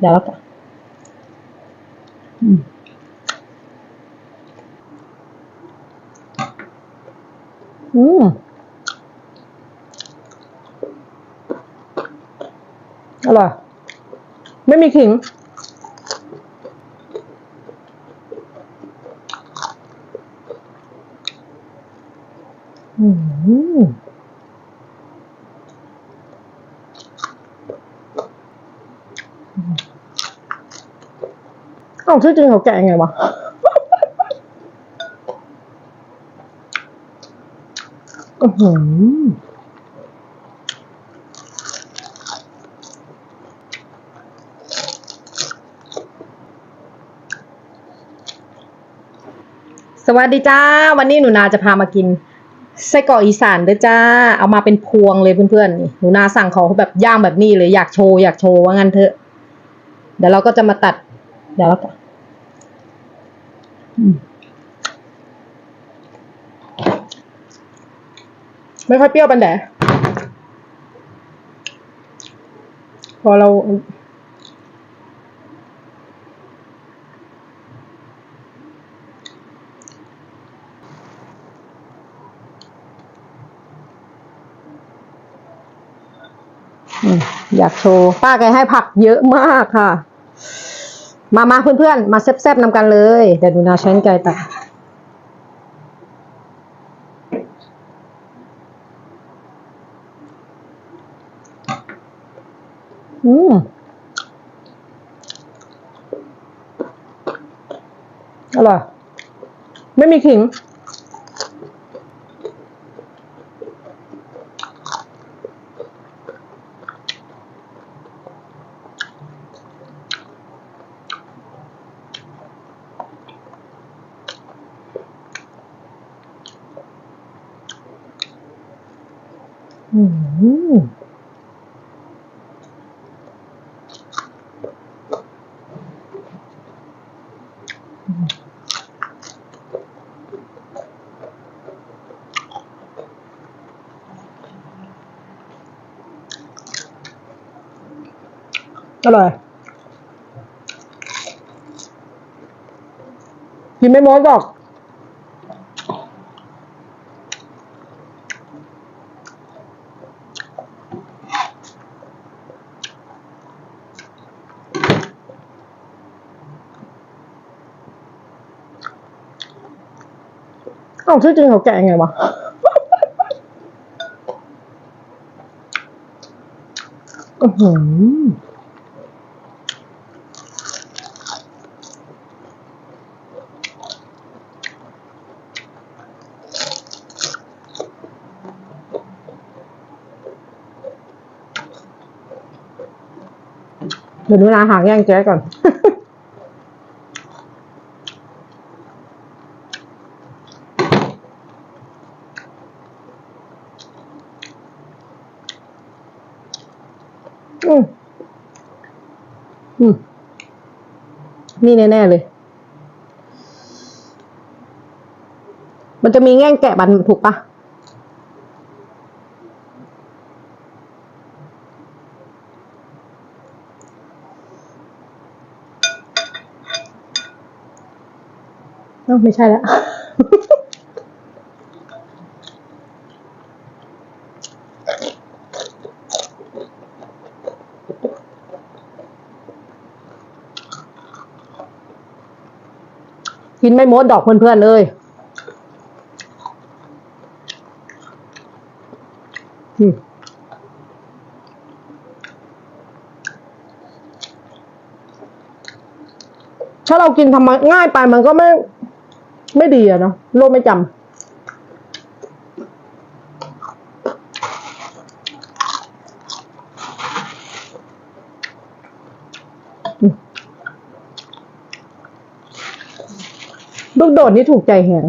เดี๋ยวแล้วกันอืมอืมอร่อย ไม่มีขิง อืมเอ้าชื่อจริงเขาแกะยังไงวะอือหือสวัสดีจ้า วันนี้หนูนาจะพามากินไส้กรอกอีสานเด้อจ้า เอามาเป็นพวงเลยเพื่อนๆหนูนาสั่งเขาแบบย่างแบบนี้เลยอยากโชว์อยากโชว์ว่างั้นเถอะ เดี๋ยวเราก็จะมาตัด เดี๋ยวเราก็อืมไม่ค่อยเปรี้ยวปันแดะพอเราอืมอยากโชว์ ป้าแกให้ผักเยอะมากค่ะ มามาเพื่อนๆ มาแซ่บๆนำกันเลย เดี๋ยวดูนาใช้ไก่ตัดอืมอร่อย ไม่มีขิง อืมอร่อยกินไม่หมดหรอก เอาชื่อจริงเขาแกะยังไงวะอือหือเดี๋ยวดูนาหางแย่งแจ๊ก่อน อืมอืม นี่แน่ๆเลย มันจะมีแง่งแกะมันถูกปะไม่ใช่แล้ว กินไม่หมดดอกเพื่อนๆเลยอืมถ้าเรากินทำไมง่ายไปมันก็ไม่ ไม่ดีอะเนาะโลกไม่จำ ลูกโดดนี่ถูกใจแหง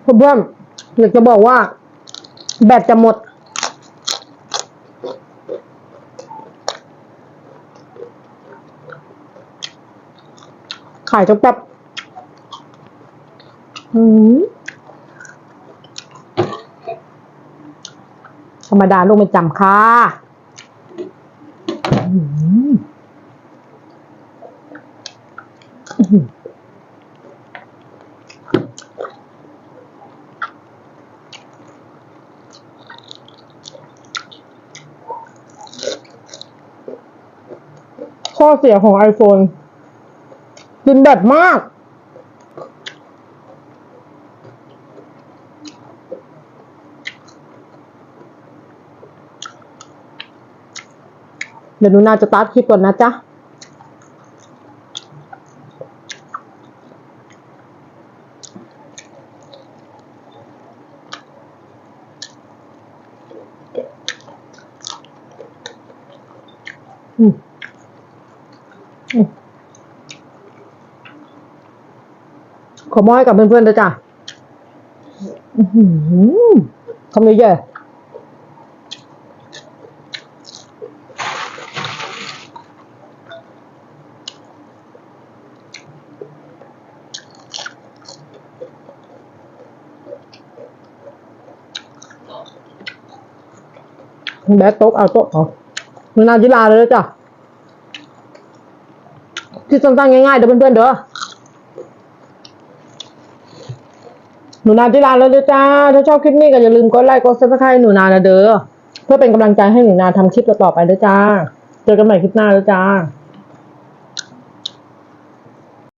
เพื่อนอยากจะบอกว่า แบตจะหมด ขายจนแบบอืมธรรมดาลูกไม่จำค่ะอื้อหืออื้อหือ ข้อเสียของ iPhone กินแบตมาก เดี๋ยวนูนาจะตัดคลิปก่อนนะจ๊ะอืม ขอมอบให้กับเพื่อนๆด้วยจ้ะทำเยอะแบดโต๊ะเอาโต๊ะเอาหนูนาจิลาเลยจ้ะ ที่สั้นๆง่ายๆเด้อเพื่อนๆเด้อหนูนาที่รักเลยจ้า ถ้าชอบคลิปนี้ก็อย่าลืมกดไลค์กดซับสไครต์หนูนานะเด้อเพื่อเป็นกำลังใจให้หนูนาทำคลิปต่อๆไปเด้อจ้า เจอกันใหม่คลิปหน้าเด้อจ้า